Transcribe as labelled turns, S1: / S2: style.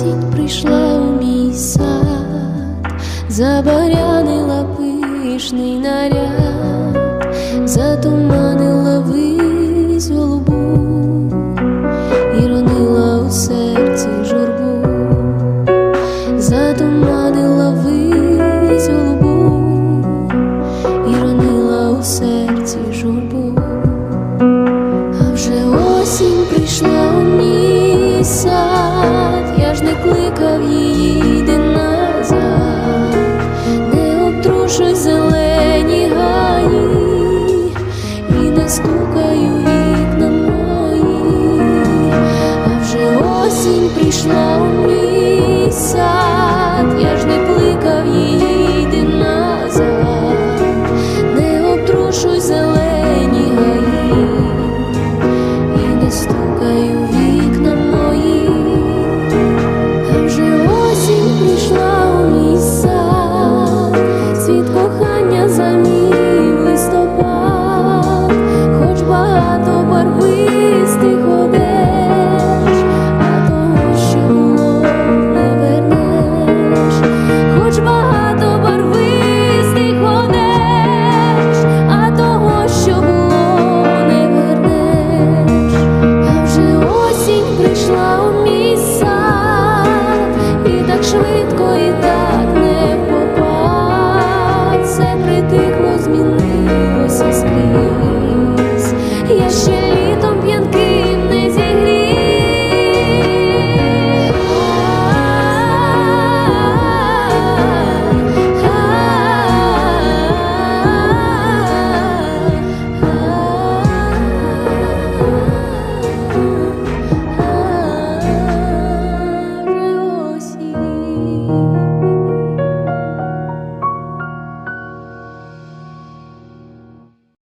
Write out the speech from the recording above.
S1: осінь прийшла у мій сад, забарянила пишний наряд, затуманила вись голубу і ронила у серці журбу, затуманила вись голубу і ронила у серці журбу. А вже осінь прийшла у мій сад, прийшла у мій сад, я ж не кликав її швидко так не попав, все притихло, змінилося скрізь.